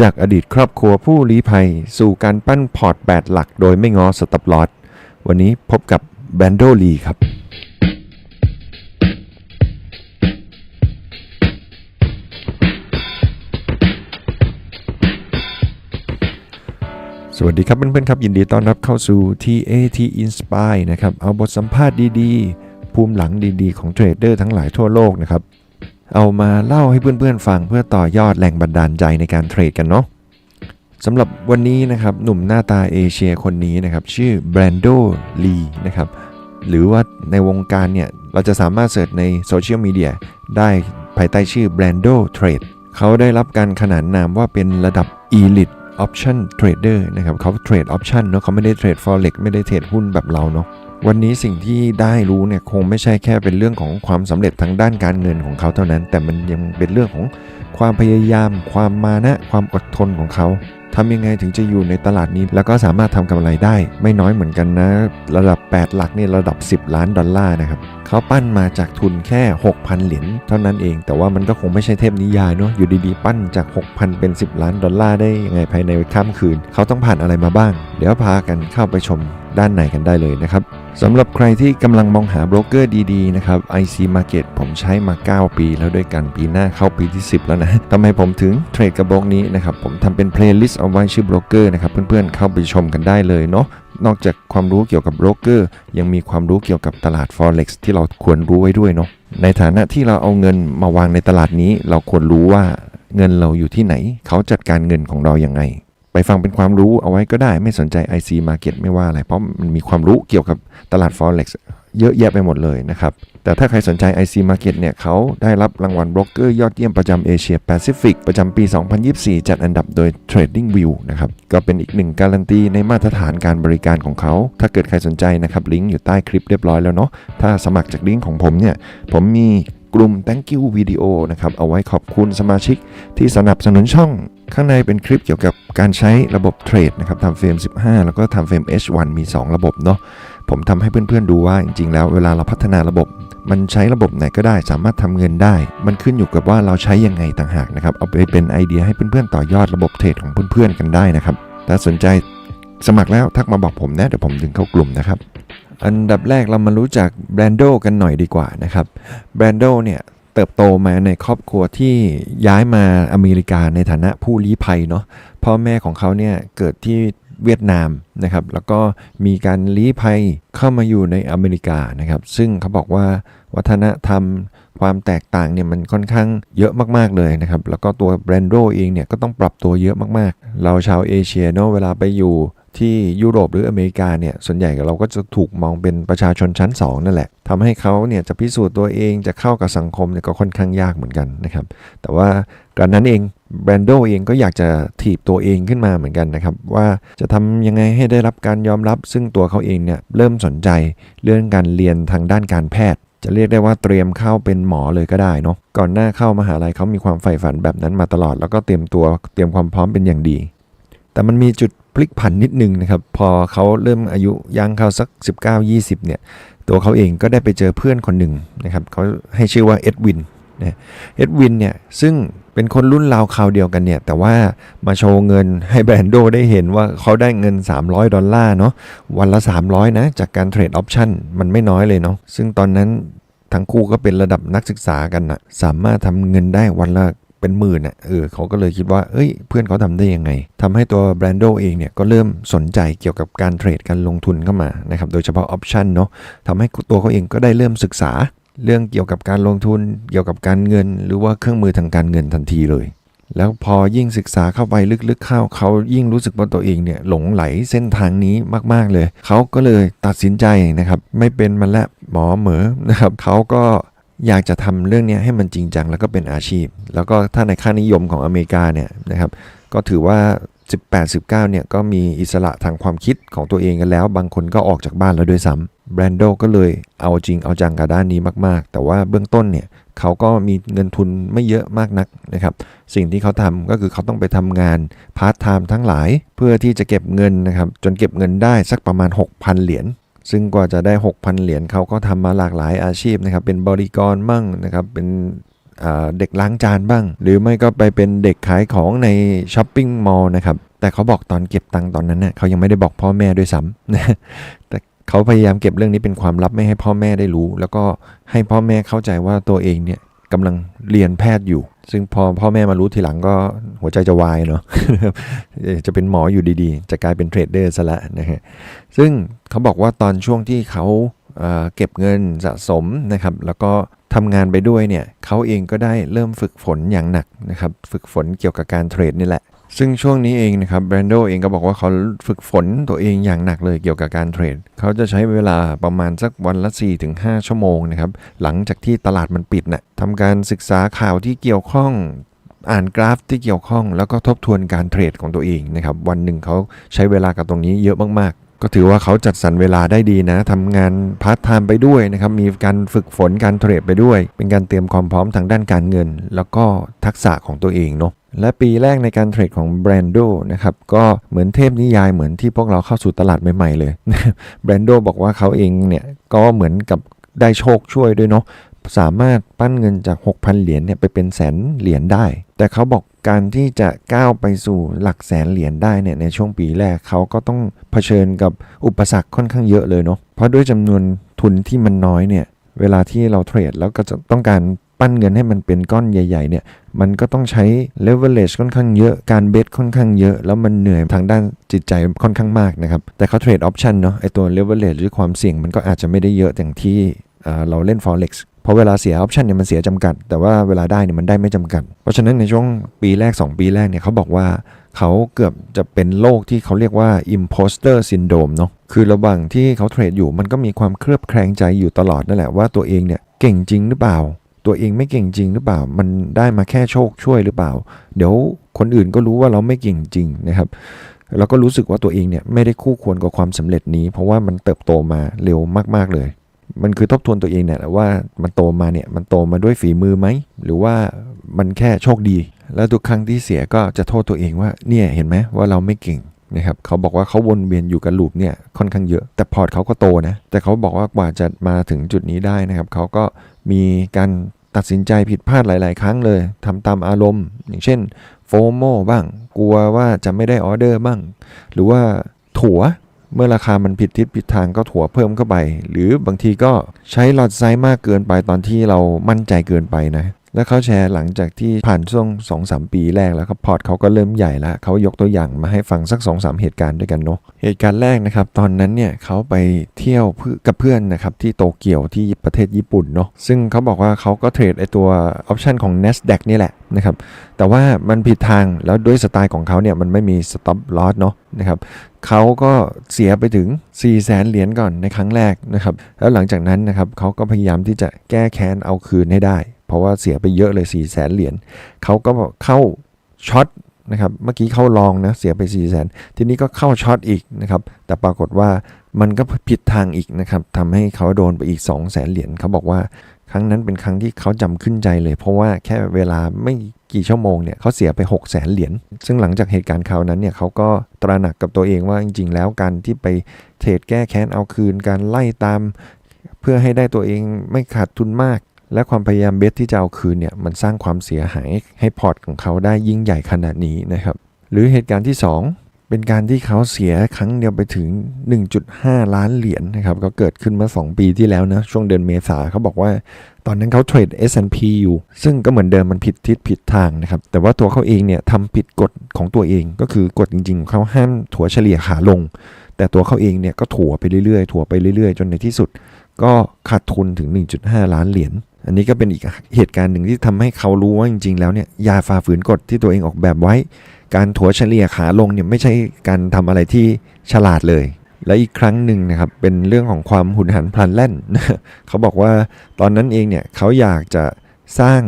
จากอดีตครอบครัวผู้ลี้ภัย สู่การปั้นพอร์ต 8 หลักโดยไม่ง้อสต็อปลอสวันนี้พบกับแบนโดลีครับ สวัสดีครับเพื่อนๆครับ ยินดีต้อนรับเข้าสู่ TAT Inspire นะครับ เอาบทสัมภาษณ์ดีๆ ภูมิหลังดีๆ ของเทรดเดอร์ทั้งหลายทั่วโลกนะครับ เอามาเล่าให้เพื่อนๆฟังเพื่อต่อยอดแรงบันดาลใจในการเทรดกันเนาะสำหรับวันนี้นะครับหนุ่มหน้าตาเอเชียคนนี้นะครับชื่อแบรนโดลีนะครับหรือว่าในวงการเนี่ย เราจะสามารถเสิร์ชในโซเชียลมีเดียได้ภายใต้ชื่อแบรนโดเทรดเขาได้รับการขนานนามว่าเป็นระดับ Elite Option Trader นะครับเขาเทรด Option เนาะเขาไม่ได้เทรด Forex ไม่ได้เทรดหุ้นแบบเราเนาะ วันนี้สิ่งที่ได้รู้เนี่ยคงไม่ใช่แค่เป็นเรื่องของความสำเร็จทางด้านการเงินของเขาเท่านั้น แต่มันยังเป็นเรื่องของความพยายาม ความมานะ ความอดทนของเขาทำยังไงถึงจะอยู่ในตลาดนี้ แล้วก็สามารถทำกำไรได้ ไม่น้อยเหมือนกันนะ ระดับ 8 หลักนี่ระดับ 10 ล้านดอลลาร์นะครับเขาปั้นมาจากทุนแค่ 6,000 เหรียญเท่านั้นเอง แต่ว่ามันก็คงไม่ใช่เทพนิยายเนาะอยู่ดีๆ ปั้นจาก 6,000 เป็น 10 ล้านดอลลาร์ได้ยังไงภายในข้ามคืน เขาต้องผ่านอะไรมาบ้าง เดี๋ยวพากันเข้าไปชมด้านในกันได้เลยนะครับ สำหรับใครที่กำลังมองหาโบรกเกอร์ดีๆนะครับ IC Market ผมใช้มา 9 ปีแล้วด้วยกันปีหน้าเข้าปีที่ 10 แล้วนะทำไมผมถึงเทรดกับโบรกนี้นะครับ ผมทำเป็นเพลย์ลิสต์เอาไว้ชื่อโบรกเกอร์นะครับ เพื่อนๆเข้าไปชมกันได้เลยเนาะนอกจากความรู้เกี่ยวกับโบรกเกอร์ ยังมีความรู้เกี่ยวกับตลาด Forex ที่เราควรรู้ไว้ด้วยเนาะในฐานะที่เราเอาเงินมาวางในตลาดนี้ เราควรรู้ว่าเงินเราอยู่ที่ไหน เขาจัดการเงินของเราอย่างไง ไปฟังเป็นความรู้เอาไว้ก็ได้ไม่สนใจ IC Market ไม่ว่าอะไร เพราะมันมีความรู้เกี่ยวกับตลาด Forex เยอะแยะไปหมดเลยนะครับ แต่ถ้าใครสนใจ IC Market เนี่ยเขาได้รับรางวัลบล็อกเกอร์ยอดเยี่ยมประจำเอเชียแปซิฟิกประจำปี 2024 จัดอันดับโดย Trading View นะครับ ก็เป็นอีกหนึ่งการันตีในมาตรฐานการบริการของเขา ถ้าเกิดใครสนใจนะครับลิงก์อยู่ใต้คลิปเรียบร้อยแล้วเนาะถ้าสมัครจากลิงก์ของผมเนี่ยผมมีกลุ่ม thank you วิดีโอนะครับเอาไว้ขอบคุณสมาชิกที่สนับสนุนช่อง ข้างในเป็นคลิปเกี่ยวกับการใช้ระบบเทรดนะครับทำเฟรม 15 แล้วก็ทำเฟรม H1 มี 2 ระบบเนาะผมทำให้เพื่อนๆดูว่าจริงๆ แล้วเวลาเราพัฒนาระบบ มันใช้ระบบไหนก็ได้สามารถทำเงินได้ มันขึ้นอยู่กับว่าเราใช้ยังไงต่างหากนะครับเอาไปเป็นไอเดียให้เพื่อนๆ ต่อยอดระบบเทรดของเพื่อนๆกันได้นะครับถ้าสนใจสมัครแล้วทักมาบอกผมนะเดี๋ยวผมดึงเข้ากลุ่มนะครับอันดับแรกเรามารู้จักแบรนโดกันหน่อยดีกว่านะครับแบรนโดเนี่ย เติบโตมาในครอบครัวที่ย้ายมาอเมริกาในฐานะผู้ลี้ภัยเนาะพ่อแม่ของเขาเนี่ยเกิดที่เวียดนามนะครับ แล้วก็มีการลี้ภัยเข้ามาอยู่ในอเมริกานะครับ ซึ่งเขาบอกว่าวัฒนธรรมความแตกต่างเนี่ยมันค่อนข้างเยอะมากๆเลยนะครับ แล้วก็ตัวแบรนโดเองเนี่ยก็ต้องปรับตัวเยอะมากๆ เราชาวเอเชียเนาะเวลาไปอยู่ ที่ยุโรปหรืออเมริกาเนี่ยส่วนใหญ่เราก็จะถูกมองเป็นประชาชนชั้น 2 นั่นแหละทำให้เขาเนี่ยจะพิสูจน์ตัวเองจะเข้ากับสังคมเนี่ยก็ค่อนข้างยากเหมือนกันนะครับ แต่ว่าการนั้นเองแบรนโดเองก็อยากจะถีบตัวเองขึ้นมาเหมือนกันนะครับ ว่าจะทำยังไงให้ได้รับการยอมรับ ซึ่งตัวเขาเองเนี่ยเริ่มสนใจเรื่องการเรียนทางด้านการแพทย์จะเรียกได้ว่าเตรียมเข้าเป็นหมอเลยก็ได้เนาะก่อนหน้าเข้ามหาลัยเขามีความใฝ่ฝันแบบนั้นมาตลอด แล้วก็เตรียมตัวเตรียมความพร้อมเป็นอย่างดี แต่มันมีจุด พลิกผันนิดนึงนะครับ พอเขาเริ่มอายุย่างเข้าสัก 19-20 เนี่ย ตัวเขาเองก็ได้ไปเจอเพื่อนคนหนึ่งนะครับเขาให้ชื่อว่าเอ็ดวินนะเอ็ดวินเนี่ยซึ่งเป็นคนรุ่นราวคราวเดียวกันเนี่ย แต่ว่ามาโชว์เงินให้แบรนโดได้เห็นว่าเขาได้เงิน 300 ดอลลาร์เนาะวันละ 300 นะ จากการเทรดออปชั่นมันไม่น้อยเลยเนาะซึ่งตอนนั้นทั้งคู่ก็เป็นระดับนักศึกษากันนะสามารถทำเงินได้วันละ เป็นหมื่นอะเออเขาก็เลยคิดว่าเอ้ยเพื่อนเขาทำได้ยังไงทำให้ตัวแบรนโดเองเนี่ยก็เริ่มสนใจเกี่ยวกับการเทรดการลงทุนเข้ามานะครับโดยเฉพาะออปชันเนาะทำให้ตัวเขาเองก็ได้เริ่มศึกษา เรื่องเกี่ยวกับการลงทุน เกี่ยวกับการเงิน หรือว่าเครื่องมือทางการเงินทันทีเลยแล้วพอยิ่งศึกษาเข้าไปลึกๆเข้าเขายิ่งรู้สึกว่าตัวเองเนี่ยหลงไหลเส้นทางนี้มากๆเลย เขาก็เลยตัดสินใจนะครับ ไม่เป็นมันละหมอเหมอนะครับเขาก็ อยากจะทำเรื่องนี้ให้มันจริงจังแล้วก็เป็นอาชีพ แล้วก็ถ้าในค่านิยมของอเมริกาเนี่ยนะครับ ก็ถือว่า 18 19เนี่ยก็มีอิสระทางความคิดของตัวเองกันแล้ว บางคนก็ออกจากบ้านแล้วด้วยซ้ำแบรนโดก็เลยเอาจริงเอาจังกับด้านนี้มากๆ แต่ว่าเบื้องต้นเนี่ยเขาก็มีเงินทุนไม่เยอะมากนักนะครับ สิ่งที่เขาทำก็คือเขาต้องไปทำงานพาร์ทไทม์ทั้งหลาย เพื่อที่จะเก็บเงินนะครับ จนเก็บเงินได้สักประมาณ 6,000 เหรียญ ซึ่งกว่าจะได้ 6,000 เหรียญเขาก็ทำมาหลากหลายอาชีพนะครับ เป็นบริกรมั่งนะครับ เป็นเด็กล้างจานบ้าง หรือไม่ก็ไปเป็นเด็กขายของในช้อปปิ้งมอลล์นะครับ แต่เขาบอกตอนเก็บตังค์ตอนนั้นเน่ยเขายังไม่ได้บอกพ่อแม่ด้วยซ้ำนะแต่เขาพยายามเก็บเรื่องนี้เป็นความลับไม่ให้พ่อแม่ได้รู้ แล้วก็ให้พ่อแม่เข้าใจว่าตัวเองเนี่ยกำลังเรียนแพทย์อยู่ ซึ่งพอพ่อแม่มารู้ทีหลังก็หัวใจจะวายเนาะจะเป็นหมออยู่ดีๆ จะกลายเป็นเทรดเดอร์ซะละนะฮะซึ่งเขาบอกว่าตอนช่วงที่เขาเเก็บเงินสะสมนะครับ แล้วก็ทำงานไปด้วยเนี่ยเขาเองก็ได้เริ่มฝึกฝนอย่างหนักนะครับ ฝึกฝนเกี่ยวกับการเทรดนี่แหละ ซึ่งช่วงนี้เองนะครับแบรนโดเองก็บอกว่าเขาฝึกฝนตัวเองอย่างหนักเลยเกี่ยวกับการเทรด เขาจะใช้เวลาประมาณสักวันละ 4-5 ชั่วโมงนะครับ หลังจากที่ตลาดมันปิดนะ่ะทำการศึกษาข่าวที่เกี่ยวข้องอ่านกราฟที่เกี่ยวข้อง แล้วก็ทบทวนการเทรดของตัวเองนะครับ วันหนึ่งเขาใช้เวลากับตรงนี้เยอะมากๆก็ถือว่าเขาจัดสรรเวลาได้ดีนะทำงานพาร์ทไทม์ไปด้วยนะครับ มีการฝึกฝนการเทรดไปด้วย เป็นการเตรียมความพร้อมทางด้านการเงิน แล้วก็ทักษะของตัวเองเนาะ และปีแรกในการเทรดของแบรนโดนะครับก็เหมือนเทพนิยายเหมือนที่พวกเราเข้าสู่ตลาดใหม่ๆเลยแบรนโดบอกว่าเขาเองเนี่ยก็เหมือนกับได้โชคช่วยด้วยเนาะสามารถปั้นเงินจาก 6,000 เหรียญเนี่ยไปเป็นแสนเหรียญได้ แต่เขาบอกการที่จะก้าวไปสู่หลักแสนเหรียญได้เนี่ยในช่วงปีแรกเขาก็ต้องเผชิญกับอุปสรรคค่อนข้างเยอะเลยเนาะเพราะด้วยจำนวนทุนที่มันน้อยเนี่ยเวลาที่เราเทรดแล้วก็จะต้องการ ปั้นเงินให้มันเป็นก้อนใหญ่ๆเนี่ยมันก็ต้องใช้ leverage ค่อนข้างเยอะการเบสค่อนข้างเยอะ แล้วมันเหนื่อยทางด้านจิตใจค่อนข้างมากนะครับ แต่เขาเทรดออปชันเนาะไอตัว leverage หรือความเสี่ยงมันก็อาจจะไม่ได้เยอะอย่างที่เราเล่น forex เพราะเวลาเสียออปชันเนี่ยมันเสียจำกัด แต่ว่าเวลาได้เนี่ยมันได้ไม่จำกัด เพราะฉะนั้นในช่วงปีแรก 2 ปีแรกเนี่ยเขาบอกว่าเขาเกือบจะเป็นโรคที่เขาเรียกว่า imposter syndrome เนาะคือระหว่างที่เขาเทรดอยู่มันก็มีความเครือบแคลงใจอยู่ตลอดนั่นแหละว่าตัวเองเนี่ยเก่งจริงหรือเปล่า ตัวเองไม่เก่งจริงหรือเปล่า มันได้มาแค่โชคช่วยหรือเปล่า เดี๋ยวคนอื่นก็รู้ว่าเราไม่เก่งจริงนะครับแล้วก็รู้สึกว่าตัวเองเนี่ยไม่ได้คู่ควรกับความสำเร็จนี้ เพราะว่ามันเติบโตมาเร็วมากๆเลย มันคือทบทวนตัวเองเนี่ยว่ามันโตมาเนี่ยมันโตมาด้วยฝีมือไหมหรือว่ามันแค่โชคดี แล้วทุกครั้งที่เสียก็จะโทษตัวเองว่าเนี่ยเห็นไหมว่าเราไม่เก่งนะครับเขาบอกว่าเขาวนเวียนอยู่กับลูปเนี่ยค่อนข้างเยอะ แต่พอร์ตเขาก็โตนะแต่เขาบอกว่ากว่าจะมาถึงจุดนี้ได้นะครับเขาก็มีการ ตัดสินใจผิดพลาดหลาย ๆ ครั้งเลยทำตามอารมณ์ อย่างเช่นโฟโมบ้าง กลัวว่าจะไม่ได้ออเดอร์บ้าง หรือว่าถัวเมื่อราคามันผิดทิศผิดทางก็ถั่วเพิ่มเข้าไป หรือ บางทีก็ใช้หลอดไซส์มากเกินไปตอนที่เรามั่นใจเกินไปนะ แล้วเขาแชร์หลังจากที่ผ่านช่วงสองสามปีแรกแล้วครับพอร์ตเขาก็เริ่มใหญ่ล้วเขายกตัวอย่างมาให้ฟังสัก2อสเหตุการณ์ด้วยกันเนาะเหตุการณ์แรกนะครับ ตอนนั้นเนี่ยเขาไปเที่ยวเพื่อกับเพื่อนนะครับที่โตเกียวที่ประเทศญี่ปุ่นเนาะซึ่งเขาบอกว่าเขาก็เทรดไอตัวออปชันของ NASDAQ นี่แหละนะครับแต่ว่ามันผิดทางแล้วด้วยสไตล์ของเขาเนี่ยมันไม่มี stop loss เนาะนะครับเขาก็เสียไปถึง 4 0 0แสนเหรียญก่อนในครั้งแรกนะครับแล้วหลังจากนั้นนะครับเขาก็พยายามที่จะแก้แค้นเอาคืนให้ได้ เพราะว่าเสียไปเยอะเลย4 0 0แสนเหรียญเขาก็เข้าช็อตนะครับเมื่อกี้เข้าลองนะเสียไป4 0 0แสนทีนี้ก็เข้าช็อตอีกนะครับแต่ปรากฏว่ามันก็ผิดทางอีกนะครับทำให้เขาโดนไปอีก 2 0 0แสนเหรียญเขาบอกว่าครั้งนั้นเป็นครั้งที่เขาจำขึ้นใจเลย เพราะว่าแค่เวลาไม่กี่ชั่วโมงเนี่ยเขาเสียไป 6 0แสนเหรียญซึ่งหลังจากเหตุการณ์คราวนั้นเนี่ยเขาก็ตระหนักกับตัวเองว่าจริง ๆ แล้วการที่ไปเทรดแก้แค้นเอาคืน การไล่ตาม เพื่อให้ได้ตัวเองไม่ขาดทุนมาก และความพยายามเบสที่จะเอาคืนเนี่ยมันสร้างความเสียหายให้พอร์ตของเขาได้ยิ่งใหญ่ขนาดนี้นะครับ หรือเหตุการณ์ที่ 2 เป็นการที่เขาเสียครั้งเดียวไปถึง 1.5 ล้านเหรียญนะครับก็เกิดขึ้นเมื่อ 2 ปีที่แล้วนะช่วงเดือนเมษาเขาบอกว่า ตอนนั้นเขาเทรด S&P อยู่ ซึ่งก็เหมือนเดิมมันผิดทิศผิดทางนะครับ แต่ว่าตัวเขาเองเนี่ยทำผิดกฎของตัวเองก็คือกฎจริงๆเขาห้ามถัวเฉลี่ยขาลง แต่ตัวเขาเองเนี่ยก็ถัวไปเรื่อยๆถัวไปเรื่อยๆ จนในที่สุด ก็ขาดทุนถึง 1.5 ล้านเหรียญ อันนี้ก็เป็นอีกเหตุการณ์หนึ่งที่ทำให้เขารู้ว่าจริง ๆ แล้วเนี่ยยาฝ่าฝืนกฎที่ตัวเองออกแบบไว้ การถัวเฉลี่ยขาลงเนี่ยไม่ใช่การทำอะไรที่ฉลาดเลย และอีกครั้งหนึ่งนะครับเป็นเรื่องของความหุนหันพลันแล่น เขาบอกว่าตอนนั้นเองเนี่ยเขาอยากจะสร้าง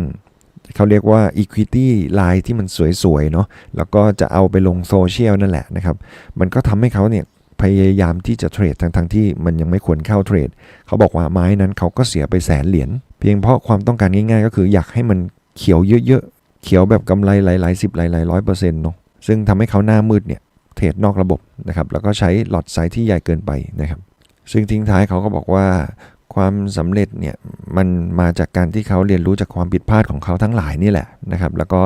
เขาเรียกว่า equity line ที่มันสวยๆเนาะแล้วก็จะเอาไปลงโซเชียลนั่นแหละนะครับ มันก็ทำให้เขาเนี่ยพยายามที่จะเทรดทั้งๆที่มันยังไม่ควรเข้าเทรด เขาบอกว่าไม้นั้นเขาก็เสียไปแสนเหรียญ เพียงเพราะความต้องการง่ายๆ ก็คืออยากให้มันเขียวเยอะๆ เขียวแบบกำไรหลายๆสิบหลายๆร้อยเปอร์เซ็นต์เนาะซึ่งทำให้เขาหน้ามืดเนี่ยเทรดนอกระบบนะครับแล้วก็ใช้หลอดไซส์ที่ใหญ่เกินไปนะครับซึ่งทิ้งท้ายเขาก็บอกว่าความสำเร็จเนี่ยมันมาจากการที่เขาเรียนรู้จากความผิดพลาดของเขาทั้งหลายนี่แหละนะครับแล้วก็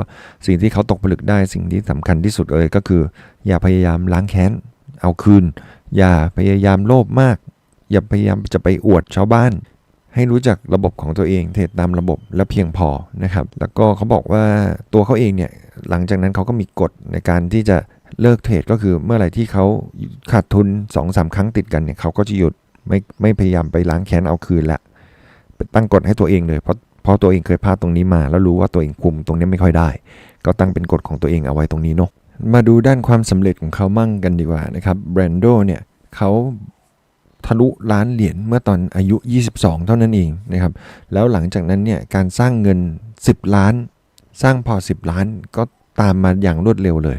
สิ่งที่เขาตกผลึกได้สิ่งที่สำคัญที่สุดเลยก็คือ อย่าพยายามล้างแค้นเอาคืน อย่าพยายามโลภมาก อย่าพยายามจะไปอวดชาวบ้าน ให้รู้จักระบบของตัวเองเทรดตามระบบและเพียงพอนะครับ แล้วก็เขาบอกว่าตัวเขาเองเนี่ยหลังจากนั้นเขาก็มีกฎในการที่จะเลิกเทรดก็คือเมื่อไหร่ที่เขาขาดทุน2อสาครั้งติดกันเนี่ยเขาก็จะหยุดไม่ไม่พยายามไปล้างแค้นเอาคืนละตั้งกฎให้ตัวเองเลยเพราะเพราะตัวเองเคยพลาดตรงนี้มา แล้วรู้ว่าตัวเองคุมตรงนี้ไม่ค่อยได้ ก็ตั้งเป็นกฎของตัวเองเอาไว้ตรงนี้เนาะมาดูด้านความสำเร็จของเขามั่งกันดีกว่านะครับแบรนโดเนี่ยเขา ทะลุล้านเหรียญเมื่อตอนอายุ 22 เท่านั้นเองนะครับ แล้วหลังจากนั้นเนี่ยการสร้างเงิน 10 ล้าน สร้างพอ 10 ล้านก็ตามมาอย่างรวดเร็วเลย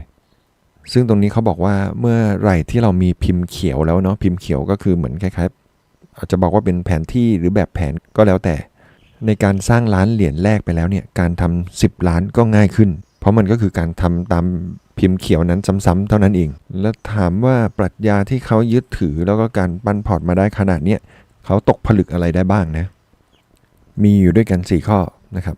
ซึ่งตรงนี้เขาบอกว่าเมื่อไหร่ที่เรามีพิมพ์เขียวแล้วเนาะพิมพ์เขียวก็คือเหมือนคล้ายๆอาจจะบอกว่าเป็นแผนที่หรือแบบแผนก็แล้วแต่ ในการสร้างล้านเหรียญแรกไปแล้วเนี่ยการทำ10 ล้านก็ง่ายขึ้น เพราะมันก็คือการทำตามพิมพ์เขียวนั้นซ้ำๆเท่านั้นเอง แล้วถามว่าปรัชญาที่เขายึดถือแล้วก็การปั้นพอร์ตมาได้ขนาดเนี้ยเขาตกผลึกอะไรได้บ้างนะ มีอยู่ด้วยกัน 4 ข้อนะครับ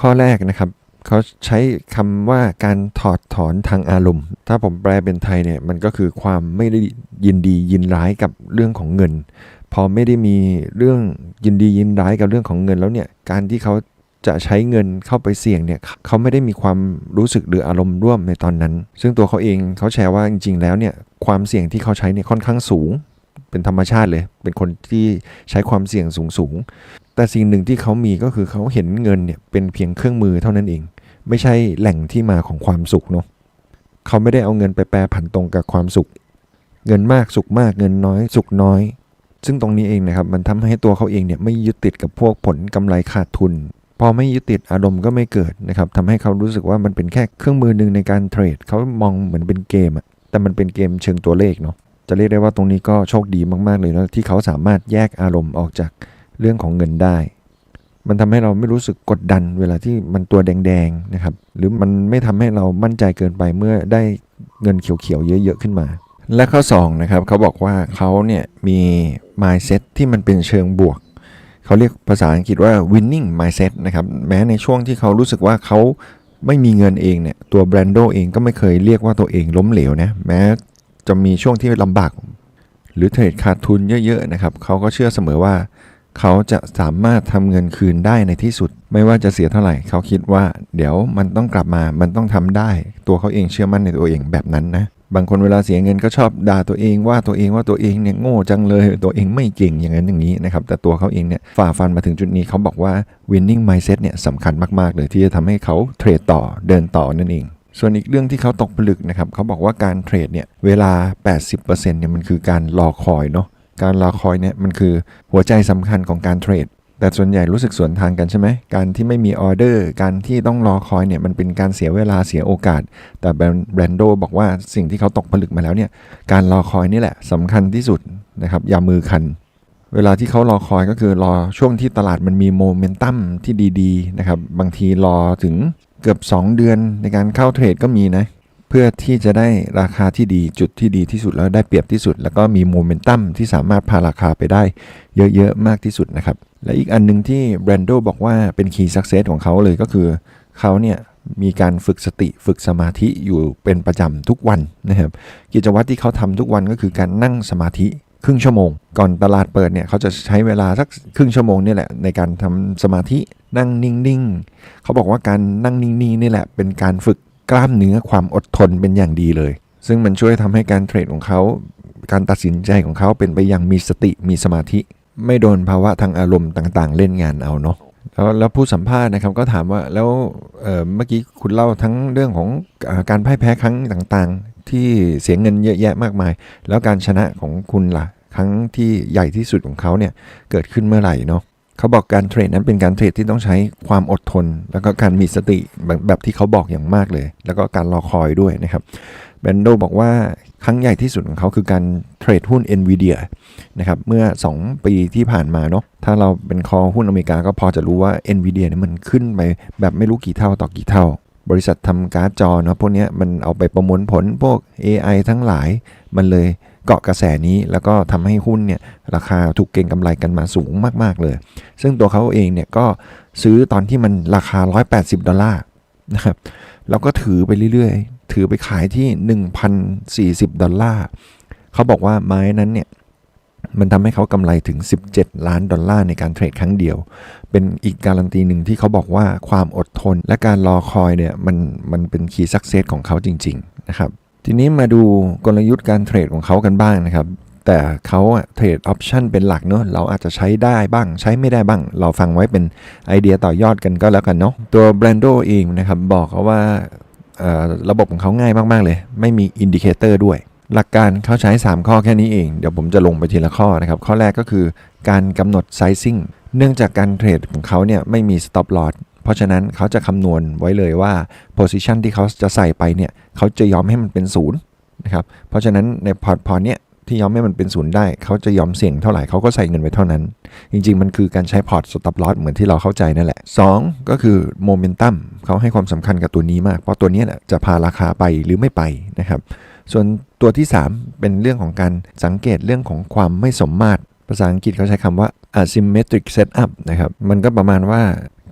ข้อแรกนะครับเขาใช้คำว่าการถอดถอนทางอารมณ์ ถ้าผมแปลเป็นไทยเนี่ยมันก็คือความไม่ได้ยินดียินร้ายกับเรื่องของเงิน พอไม่ได้มีเรื่องยินดียินร้ายกับเรื่องของเงินแล้วเนี่ยการที่เขา จะใช้เงินเข้าไปเสี่ยงเนี่ยเขาไม่ได้มีความรู้สึกหรืออารมณ์ร่วมในตอนนั้น ซึ่งตัวเขาเองเขาแชร์ว่าจริง ๆ แล้วเนี่ยความเสี่ยงที่เขาใช้เนี่ยค่อนข้างสูง เป็นธรรมชาติเลย เป็นคนที่ใช้ความเสี่ยงสูงสูงๆแต่สิ่งหนึ่งที่เขามีก็คือเขาเห็นเงินเนี่ยเป็นเพียงเครื่องมือเท่านั้นเอง ไม่ใช่แหล่งที่มาของความสุขเนาะเขาไม่ได้เอาเงินไปแปรผันตรงกับความสุข เงินมากสุขมากเงินน้อยสุขน้อยซึ่งตรงนี้เองนะครับมันทำให้ตัวเขาเองเนี่ยไม่ยึดติดกับพวกผลกำไรขาดทุน พอไม่ยึดติดอารมณ์ก็ไม่เกิดนะครับทำให้เขารู้สึกว่ามันเป็นแค่เครื่องมือหนึ่งในการเทรดเขามองเหมือนเป็นเกมอะแต่มันเป็นเกมเชิงตัวเลขเนาะจะเรียกได้ว่าตรงนี้ก็โชคดีมากๆเลยนะที่เขาสามารถแยกอารมณ์ออกจากเรื่องของเงินได้ มันทำให้เราไม่รู้สึกกดดันเวลาที่มันตัวแดงๆนะครับหรือมันไม่ทำให้เรามั่นใจเกินไปเมื่อได้เงินเขียวๆเยอะๆขึ้นมา และข้อ2นะครับเขาบอกว่าเขาเนี่ยมี mindset ที่มันเป็นเชิงบวก เขาเรียกภาษาอังกฤษว่า winning mindset นะครับ แม้ในช่วงที่เขารู้สึกว่าเขาไม่มีเงินเองเนี่ย ตัวแบรนโดเองก็ไม่เคยเรียกว่าตัวเองล้มเหลวนะ แม้จะมีช่วงที่ลำบาก หรือเทรดขาดทุนเยอะๆนะครับ เขาก็เชื่อเสมอว่า เขาจะสามารถทำเงินคืนได้ในที่สุด ไม่ว่าจะเสียเท่าไหร่ เขาคิดว่า เดี๋ยวมันต้องกลับมา มันต้องทำได้ ตัวเขาเองเชื่อมั่นในตัวเองแบบนั้นนะ บางคนเวลาเสียเงินก็ชอบด่าตัวเองว่าตัวเองว่าตัวเองเนี่ยโง่จังเลยตัวเองไม่เก่งอย่างนั้นอย่างนี้นะครับแต่ตัวเขาเองเนี่ยฝ่าฟันมาถึงจุดนี้เขาบอกว่า winning mindset เนี่ยสำคัญมาก ๆ เลยที่จะทำให้เขาเทรดต่อเดินต่อนั่นเองส่วนอีกเรื่องที่เขาตกผลึกนะครับเขาบอกว่าการเทรดเนี่ยเวลา 80%เนี่ยมันคือการรอคอยเนาะการรอคอยเนี่ยมันคือหัวใจสำคัญของการเทรด แต่ส่วนใหญ่รู้สึกสวนทางกันใช่ไหม การที่ไม่มีออเดอร์ การที่ต้องรอคอยเนี่ยมันเป็นการเสียเวลาเสียโอกาส แต่แบรนโดบอกว่าสิ่งที่เขาตกผลึกมาแล้วเนี่ยการรอคอยนี่แหละสำคัญที่สุดนะครับอย่ามือคัน เวลาที่เขารอคอยก็คือรอช่วงที่ตลาดมันมีโมเมนตัมที่ดีๆนะครับบางทีรอถึงเกือบ 2 เดือนในการเข้าเทรดก็มีนะ เพื่อที่จะได้ราคาที่ดีจุดที่ดีที่สุดแล้วได้เปรียบที่สุด แล้วก็มีโมเมนตัมที่สามารถพาราคาไปได้เยอะๆมากที่สุดนะครับ และอีกอันหนึงที่แบรนโดบอกว่าเป็นคีย์สักเซสของเขาเลยก็คือเขาเนี่ยมีการฝึกสติฝึกสมาธิอยู่เป็นประจำทุกวันนะครับกิจวัตรที่เขาทำทุกวันก็คือการนั่งสมาธิครึ่งชั่วโมง ก่อนตลาดเปิดเนี่ยเขาจะใช้เวลาสักครึ่งชั่วโมงนี่แหละในการทำสมาธินั่งนิ่งๆเขาบอกว่าการนั่งนิ่งๆนี่แหละเป็นการฝึก กล้ามเนื้อความอดทนเป็นอย่างดีเลย ซึ่งมันช่วยทำให้การเทรดของเขาการตัดสินใจของเขาเป็นไปอย่างมีสติมีสมาธิ ไม่โดนภาวะทางอารมณ์ต่างๆ เล่นงานเอาเนาะแล้วแล้วผู้สัมภาษณ์นะครับก็ถามว่าแล้วเมื่อกี้คุณเล่าทั้งเรื่องของอการพ่ายแพ้ครั้งต่างๆ ที่เสียเงินเยอะแยะมากมาย แล้วการชนะของคุณล่ะ ครั้งที่ใหญ่ที่สุดของเขาเนี่ยเกิดขึ้นเมื่อไหร่เนาะ เขาบอกการเทรดนั้นเป็นการเทรดที่ต้องใช้ความอดทน แล้วก็การมีสติแบบแบบที่เขาบอกอย่างมากเลย แล้วก็การรอคอยด้วยนะครับแบนโดบอกว่าครั้งใหญ่ที่สุดของเขาคือการเทรดหุ้น NVIDIA นะครับเมื่อ 2 ปีที่ผ่านมาเนาะถ้าเราเป็นคอหุ้นอเมริกาก็พอจะรู้ว่า NVIDIA เนี่ยมันขึ้นไปแบบไม่รู้กี่เท่าต่อกี่เท่า บริษัททำการ์ดจอเนาะพวกนี้มันเอาไปประมวลผลพวก AI ทั้งหลายมันเลย เกาะกระแสนี้แล้วก็ทำให้หุ้นเนี่ยราคาถูกเก็งกำไรกันมาสูงมากๆเลย ซึ่งตัวเขาเองเนี่ยก็ซื้อตอนที่มันราคา 180 ดอลลาร์นะครับแล้วก็ถือไปเรื่อยๆ ถือไปขายที่ 1,040 ดอลลาร์เขาบอกว่าไม้นั้นเนี่ยมันทำให้เขากำไรถึง 17 ล้านดอลลาร์ในการเทรดครั้งเดียว เป็นอีกการันตีหนึ่งที่เขาบอกว่าความอดทนและการรอคอยเนี่ยมันมันเป็นคีย์สักเซสของเขาจริง ๆ นะครับ ทีนี้มาดูกลยุทธ์การเทรดของเขากันบ้างนะครับ แต่เขาเทรดออปชันเป็นหลักเนอะเราอาจจะใช้ได้บ้าง ใช้ไม่ได้บ้าง เราฟังไว้เป็นไอเดียต่อยอดกันก็แล้วกันเนาะตัวแบรนโดเองนะครับบอกเขาว่าระบบของเขาง่ายมาก ๆ เลย ไม่มีอินดิเคเตอร์ด้วย หลักการเขาใช้ 3 ข้อแค่นี้เอง เดี๋ยวผมจะลงไปทีละข้อนะครับ ข้อแรกก็คือการกำหนดไซซิ่งเนื่องจากการเทรดของเขาเนี่ยไม่มี stop loss เพราะฉะนั้นเขาจะคำนวณไว้เลยว่า position ที่เขาจะใส่ไปเนี่ยเขาจะยอมให้มันเป็นศูนย์นะครับเพราะฉะนั้นในพอร์ตพอร์ตเนี่ยที่ยอมให้มันเป็นศูนย์ได้ เขาจะยอมเสี่ยงเท่าไหร่เขาก็ใส่เงินไว้เท่านั้น จริง ๆ มันคือการใช้พอร์ต stop loss เหมือนที่เราเข้าใจนั่นแหละ 2 ก็คือ momentum เขาให้ความสำคัญกับตัวนี้มาก เพราะตัวเนี้ยแหละจะพาราคาไปหรือไม่ไปนะครับส่วนตัวที่ 3 เป็นเรื่องของการสังเกตเรื่องของความไม่สมมาตร ภาษาอังกฤษเขาใช้คำว่า asymmetric setup นะครับ มันก็ประมาณว่า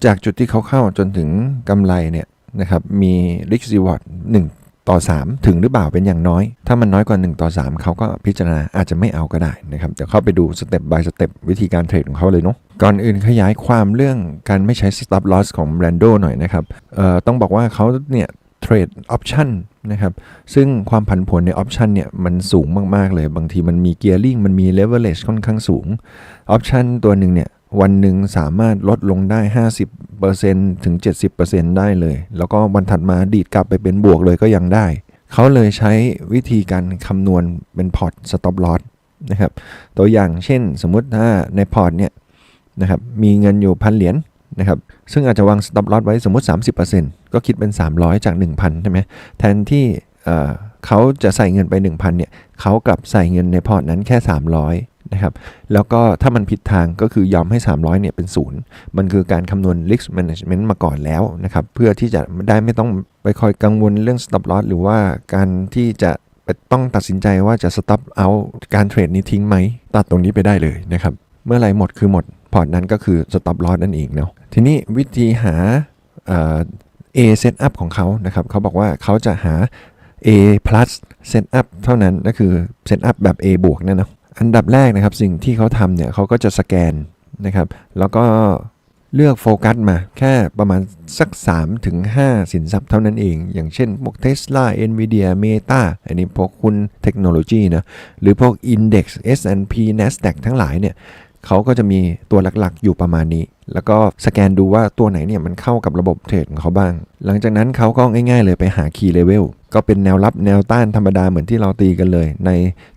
จากจุดที่เขาเข้าจนถึงกำไรเนี่ยนะครับมี risk reward 1ต่อ 3 ถึงหรือเปล่าเป็นอย่างน้อย ถ้ามันน้อยกว่า 1 ต่อ 3 เขาก็พิจารณาอาจจะไม่เอาก็ได้นะครับ เดี๋ยวเข้าไปดูสเต็ป by สเต็ปวิธีการเทรดของเขาเลยเนาะก่อนอื่นขยายความเรื่องการไม่ใช้ stop loss ของ Brando หน่อยนะครับเอ่อต้องบอกว่าเขาเนี่ยเทรดออปชันนะครับซึ่งความผันผวนในออปชันเนี่ยมันสูงมาก ๆ เลย บางทีมันมีเกียร์ลิงมันมีเลเวลเลชค่อนข้างสูงออปชันตัวหนึ่งเนี่ย วันหนึ่งสามารถลดลงได้ 50%ถึง 70%ได้เลย แล้วก็วันถัดมาดีดกลับไปเป็นบวกเลยก็ยังได้ เขาเลยใช้วิธีการคำนวณเป็นพอร์ต stop loss นะครับ ตัวอย่างเช่นสมมุติถ้าในพอร์ตเนี่ยนะครับมีเงินอยู่พันเหรียญนะครับ ซึ่งอาจจะวาง stop loss ไว้สมมติ 30%ก็คิดเป็น 300 จาก 1,000 ใช่ไหมแทนที่เอ่อเขาจะใส่เงินไป 1,000เนี่ยเขากลับใส่เงินในพอร์ตนั้นแค่ 300 นะครับ แล้วก็ถ้ามันผิดทางก็คือยอมให้ 300เนี่ยเป็นศูนย์มันคือการคำนวณ risk management มาก่อนแล้วนะครับ เพื่อที่จะได้ไม่ต้องไปคอยกังวลเรื่อง stop loss หรือว่าการที่จะต้องตัดสินใจว่าจะ stop out การเทรดนี้ทิ้งไหม ตัดตรงนี้ไปได้เลยนะครับ เมื่อไรหมดคือหมด พอร์ตนั้นก็คือ stop loss นั่นเองเนาะ ทีนี้วิธีหาเอ่อ A setup ของเขานะครับ เขาบอกว่าเขาจะหา A plus setup เท่านั้นก็คือ setup แบบ A บวกนั่นนะ อันดับแรกนะครับสิ่งที่เขาทำเนี่ยเขาก็จะสแกนนะครับแล้วก็เลือกโฟกัสมาแค่ประมาณสัก3ถึง5สินทรัพย์เท่านั้นเอง อย่างเช่นพวก Tesla Nvidia Meta อันนี้พวกคุณเทคโนโลยีนะหรือพวก Index S&P NASDAQ ทั้งหลายเนี่ยเขาก็จะมีตัวหลักๆ อยู่ประมาณนี้ แล้วก็สแกนดูว่าตัวไหนเนี่ยมันเข้ากับระบบเทรดของเขาบ้าง หลังจากนั้นเขาก็ง่ายๆเลยไปหา Key Level ก็เป็นแนวรับแนวต้านธรรมดาเหมือนที่เราตีกันเลย ใน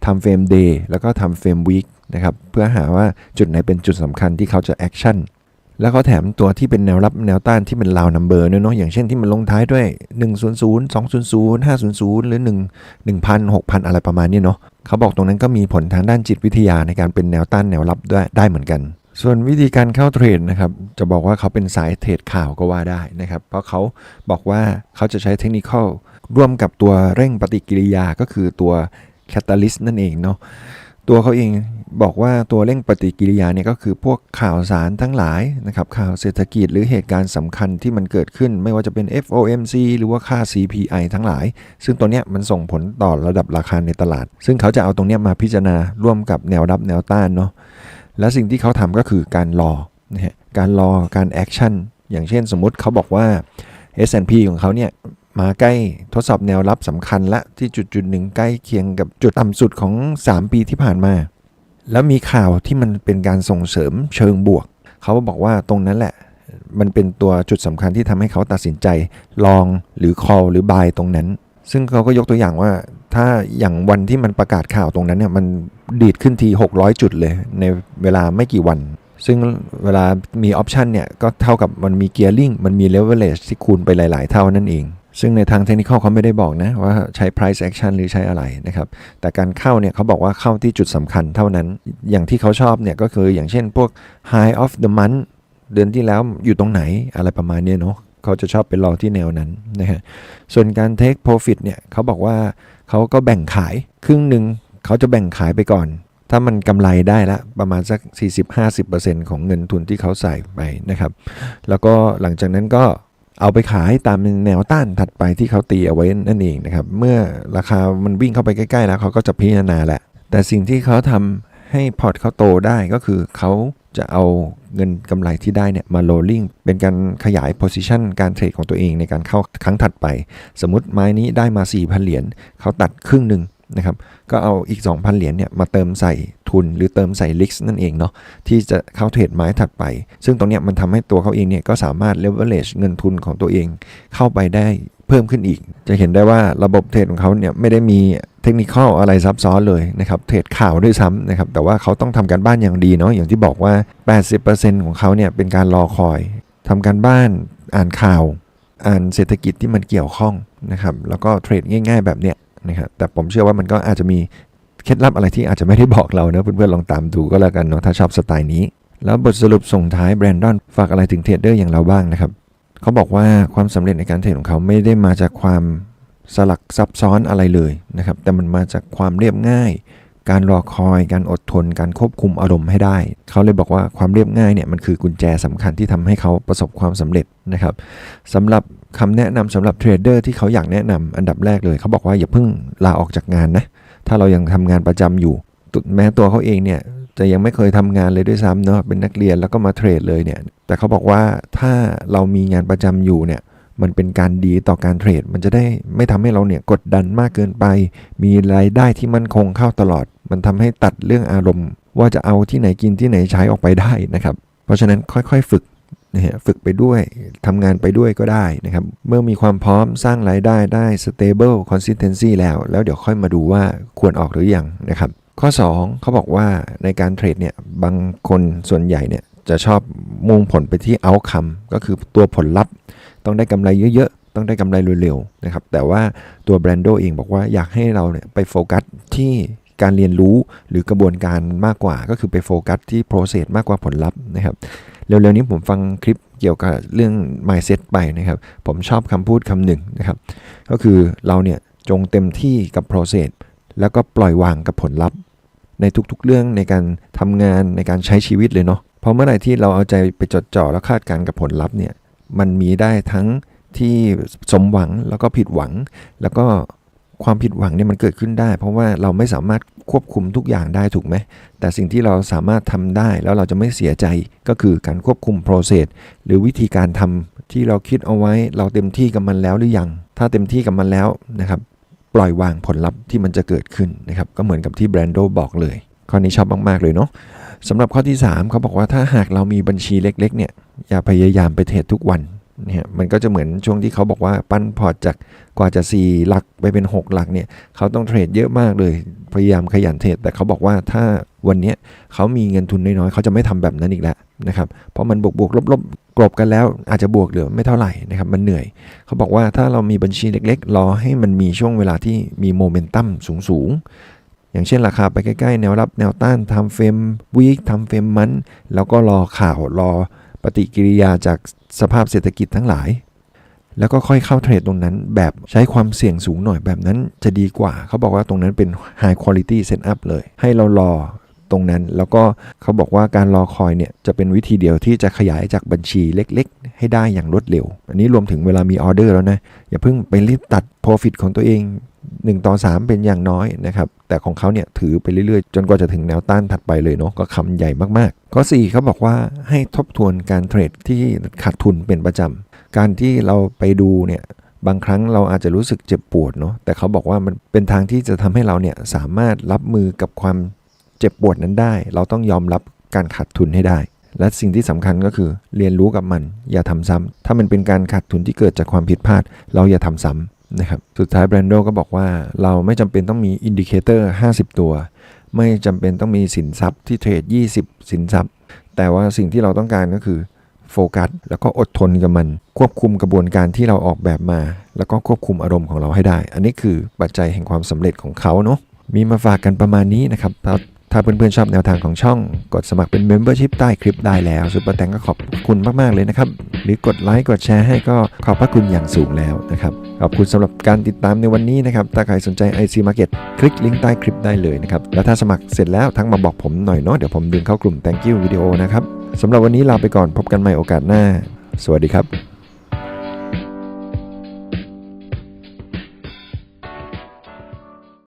ทำเฟรม Day แล้วก็ทำเฟรม Week นะครับเพื่อหาว่าจุดไหนเป็นจุดสำคัญที่เขาจะ Action แล้วเขาแถมตัวที่เป็นแนวรับแนวต้านที่เป็นราวนัมเบอร์ด้วยเนาะอย่างเช่นที่มันลงท้ายด้วย 100 200 500 หรือ 1 1,000 6,000 อะไรประมาณนี้เนาะเขาบอกตรงนั้นก็มีผลทางด้านจิตวิทยาในการเป็นแนวต้านแนวรับได้ได้เหมือนกัน ส่วนวิธีการเข้าเทรดนะครับจะบอกว่าเขาเป็นสายเทรดข่าวก็ว่าได้นะครับเพราะเขาบอกว่าเขาจะใช้เทคนิค ร่วมกับตัวเร่งปฏิกิริยาก็คือตัวแคตาลิสต์นั่นเองเนาะตัวเขาเองบอกว่าตัวเร่งปฏิกิริยาเนี่ยก็คือพวกข่าวสารทั้งหลายนะครับข่าวเศรษฐกิจหรือเหตุการณ์สำคัญที่มันเกิดขึ้น ไม่ว่าจะเป็น FOMC หรือว่าค่า CPI ทั้งหลาย ซึ่งตัวเนี้ยมันส่งผลต่อระดับราคาในตลาด ซึ่งเขาจะเอาตรงเนี้ยมาพิจารณาร่วมกับแนวรับแนวต้านเนาะและสิ่งที่เขาทำก็คือการรอนะฮะการรอการแอคชั่นอย่างเช่นสมมุติเขาบอกว่า S&P ของเขาเนี่ย มาใกล้ทดสอบแนวรับสำคัญและที่จุดจุดหนึ่งใกล้เคียงกับจุดต่ำสุดของ 3 ปีที่ผ่านมา แล้วมีข่าวที่มันเป็นการส่งเสริมเชิงบวก เขาบอกว่าตรงนั้นแหละ มันเป็นตัวจุดสำคัญที่ทำให้เขาตัดสินใจ ลองหรือ call หรือ buy ตรงนั้น ซึ่งเขาก็ยกตัวอย่างว่า ถ้าอย่างวันที่มันประกาศข่าวตรงนั้นเนี่ยมันดีดขึ้นที 600 จุดเลยในเวลาไม่กี่วันซึ่งเวลามีออปชันเนี่ย ก็เท่ากับมันมีเกียร์ลิงมันมีเลเวลเลชที่คูณไปหลาย ๆ เท่านั่นเอง ซึ่งในทางเทคนิคเขาไม่ได้บอกนะว่าใช้ price action หรือใช้อะไรนะครับ แต่การเข้าเนี่ยเขาบอกว่าเข้าที่จุดสำคัญเท่านั้น อย่างที่เขาชอบเนี่ยก็คืออย่างเช่นพวก high of the month เดือนที่แล้วอยู่ตรงไหนอะไรประมาณนี้เนาะเขาจะชอบไปรอที่แนวนั้นนะฮะ ส่วนการ take profit เนี่ยเขาบอกว่าเขาก็แบ่งขายครึ่งหนึ่งเขาจะแบ่งขายไปก่อน ถ้ามันกำไรได้ละประมาณสัก 40-50%ของเงินทุนที่เขาใส่ไปนะครับ แล้วก็หลังจากนั้นก็ เอาไปขายตามแนวต้านถัดไปที่เขาตีเอาไว้นั่นเองนะครับ เมื่อราคามันวิ่งเข้าไปใกล้ๆแล้วเขาก็จะพิจารณาแหละ แต่สิ่งที่เขาทำให้พอร์ตเขาโตได้ก็คือเขาจะเอาเงินกำไรที่ได้เนี่ยมาโรลลิ่งเป็นการขยาย position การเทรดของตัวเองในการเข้าครั้งถัดไป สมมติไม้นี้ได้มา 4,000 เหรียญเขาตัดครึ่งหนึ่ง นะครับก็เอาอีก 2,000 เหรียญเนี่ยมาเติมใส่ทุนหรือเติมใส่ลิกนั่นเองเนาะที่จะเข้าเทรดไม้ถัดไป ซึ่งตรงเนี้ยมันทำให้ตัวเขาเองเนี่ยก็สามารถ leverage เงินทุนของตัวเองเข้าไปได้เพิ่มขึ้นอีก จะเห็นได้ว่าระบบเทรดของเขาเนี่ยไม่ได้มีเทคนิคอะไรซับซ้อนเลยนะครับเทรดข่าวด้วยซ้ำนะครับแต่ว่าเขาต้องทำการบ้านอย่างดีเนาะอย่างที่บอกว่า 80%ของเขาเนี่ยเป็นการรอคอยทำการบ้านอ่านข่าว อ่านเศรษฐกิจที่มันเกี่ยวข้องนะครับแล้วก็เทรดง่าย ๆ แบบเนี้ย นะครับแต่ผมเชื่อว่ามันก็อาจจะมีเคล็ดลับอะไรที่อาจจะไม่ได้บอกเราเนะเพื่อนๆลองตามดูก็แล้วกันเนาะถ้าชอบสไตล์นี้ แล้วบทสรุปส่งท้ายแบรนดอนฝากอะไรถึงเทรดเดอร์อย่างเราบ้างนะครับเขาบอกว่าความสำเร็จในการเทรดของเขาไม่ได้มาจากความสลักซับซ้อนอะไรเลยนะครับแต่มันมาจากความเรียบง่าย การรอคอย การอดทน การควบคุมอารมณ์ให้ได้ เขาเลยบอกว่าความเรียบง่ายเนี่ยมันคือกุญแจสำคัญที่ทำให้เขาประสบความสำเร็จนะครับสำหรับ คำแนะนำสำหรับเทรดเดอร์ที่เขาอยากแนะนำอันดับแรกเลย เขาบอกว่าอย่าเพิ่งลาออกจากงานนะ ถ้าเรายังทำงานประจำอยู่ แม้ตัวเขาเองเนี่ยจะยังไม่เคยทำงานเลยด้วยซ้ำเนาะเป็นนักเรียนแล้วก็มาเทรดเลยเนี่ย แต่เขาบอกว่าถ้าเรามีงานประจำอยู่เนี่ยมันเป็นการดีต่อการเทรด มันจะได้ไม่ทำให้เราเนี่ยกดดันมากเกินไป มีรายได้ที่มั่นคงเข้าตลอด มันทำให้ตัดเรื่องอารมณ์ ว่าจะเอาที่ไหนกินที่ไหนใช้ออกไปได้นะครับ เพราะฉะนั้นค่อยๆ ฝึก นะฮะฝึกไปด้วยทำงานไปด้วยก็ได้นะครับ เมื่อมีความพร้อมสร้างรายได้ได้ stable consistency แล้ว แล้วเดี๋ยวค่อยมาดูว่าควรออกหรือยังนะครับ ข้อ 2 เขาบอกว่าในการเทรดเนี่ยบางคนส่วนใหญ่เนี่ยจะชอบมุ่งผลไปที่ outcome ก็คือตัวผลลัพธ์ ต้องได้กำไรเยอะๆ ต้องได้กำไรเร็วๆนะครับแต่ว่าตัวแบรนโดเองบอกว่าอยากให้เราเนี่ยไปโฟกัสที่การเรียนรู้หรือกระบวนการมากกว่า ก็คือไปโฟกัสที่ process มากกว่าผลลัพธ์นะครับ เร็วๆนี้ผมฟังคลิปเกี่ยวกับเรื่อง mindset ไปนะครับ ผมชอบคำพูดคำหนึ่งนะครับ ก็คือเราเนี่ยจงเต็มที่กับ process แล้วก็ปล่อยวางกับผลลัพธ์ ในทุกๆเรื่องในการทำงานในการใช้ชีวิตเลยเนาะพราะเมื่อไหร่ที่เราเอาใจไปจดจ่อแล้วคาดการณ์กับผลลัพธ์เนี่ยมันมีได้ทั้งที่สมหวังแล้วก็ผิดหวัง แล้วก็ความผิดหวังเนี่ยมันเกิดขึ้นได้ เพราะว่าเราไม่สามารถ ควบคุมทุกอย่างได้ถูกไหม แต่สิ่งที่เราสามารถทำได้แล้วเราจะไม่เสียใจก็คือการควบคุม process หรือวิธีการทำที่เราคิดเอาไว้เราเต็มที่กับมันแล้วหรือยัง ถ้าเต็มที่กับมันแล้วนะครับปล่อยวางผลลัพธ์ที่มันจะเกิดขึ้นนะครับก็เหมือนกับที่แบรนโดบอกเลย ข้อนี้ชอบมากๆเลยเนาะสำหรับข้อที่ 3เขาบอกว่าถ้าหากเรามีบัญชีเล็กๆเนี่ยอย่าพยายามไปเทรดทุกวัน เนี่ยมันก็จะเหมือนช่วงที่เขาบอกว่าปั้นพอร์ตจากกว่าจะ 4 หลักไปเป็น 6 หลักเนี่ยเขาต้องเทรดเยอะมากเลย พยายามขยันเทรดแต่เขาบอกว่าถ้าวันนี้เขามีเงินทุนน้อยๆเขาจะไม่ทำแบบนั้นอีกแล้วนะครับเพราะมันบวกบวกลบลบๆกลบกันแล้วอาจจะบวกเหลือไม่เท่าไหร่นะครับมันเหนื่อย เขาบอกว่าถ้าเรามีบัญชีเล็กๆ รอให้มันมีช่วงเวลาที่มีโมเมนตัมสูงๆ อย่างเช่นราคาไปใกล้ๆ แนวรับแนวต้านทำเฟรมวีคทำเฟรมมันแล้วก็รอข่าวรอ ปฏิกิริยาจากสภาพเศรษฐกิจทั้งหลาย แล้วก็ค่อยเข้าเทรดตรงนั้น แบบใช้ความเสี่ยงสูงหน่อยแบบนั้นจะดีกว่า เขาบอกว่าตรงนั้นเป็น High Quality Setup เลย ให้เรารอตรงนั้น แล้วก็เขาบอกว่าการรอคอยเนี่ยจะเป็นวิธีเดียวที่จะขยายจากบัญชีเล็กๆ ให้ได้อย่างรวดเร็ว อันนี้รวมถึงเวลามีออเดอร์แล้วนะ อย่าเพิ่งไปรีบตัด Profit ของตัวเอง 1 ต่อ 3 เป็นอย่างน้อยนะครับ แต่ของเขาเนี่ยถือไปเรื่อยๆ จนกว่าจะถึงแนวต้านถัดไปเลยเนาะก็คำใหญ่มากๆ ข้อ 4เขาบอกว่าให้ทบทวนการเทรดที่ขาดทุนเป็นประจำ การที่เราไปดูเนี่ยบางครั้งเราอาจจะรู้สึกเจ็บปวดเนาะแต่เขาบอกว่ามันเป็นทางที่จะทำให้เราเนี่ยสามารถรับมือกับความเจ็บปวดนั้นได้ เราต้องยอมรับการขาดทุนให้ได้ และสิ่งที่สำคัญก็คือเรียนรู้กับมัน อย่าทำซ้ำถ้ามันเป็นการขาดทุนที่เกิดจากความผิดพลาด เราอย่าทำซ้ำ นะครับสุดท้ายแบรนโดก็บอกว่าเราไม่จำเป็นต้องมีอินดิเคเตอร์ 50 ตัว ไม่จำเป็นต้องมีสินทรัพย์ที่เทรด 20 สินทรัพย์ แต่ว่าสิ่งที่เราต้องการก็คือโฟกัสแล้วก็อดทนกับมัน ควบคุมกระบวนการที่เราออกแบบมา แล้วก็ควบคุมอารมณ์ของเราให้ได้ อันนี้คือปัจจัยแห่งความสำเร็จของเขาเนาะมีมาฝากกันประมาณนี้นะครับ ถ้าเพื่อนๆชอบแนวทางของช่อง กดสมัครเป็น Membership ใต้คลิปได้แล้วซุปเปอร์แตงก็ขอบคุณมากๆเลยนะครับ หรือกดไลค์กดแชร์ให้ก็ขอบพระคุณอย่างสูงแล้วนะครับ ขอบคุณสำหรับการติดตามในวันนี้นะครับ ถ้าใครสนใจ IC Market คลิกลิงก์ใต้คลิปได้เลยนะครับ แล้วถ้าสมัครเสร็จแล้วทั้งมาบอกผมหน่อยเนาะเดี๋ยวผมดึงเข้ากลุ่ม Thank you วิดีโอนะครับสำหรับวันนี้ลาไปก่อนพบกันใหม่โอกาสหน้า สวัสดีครับ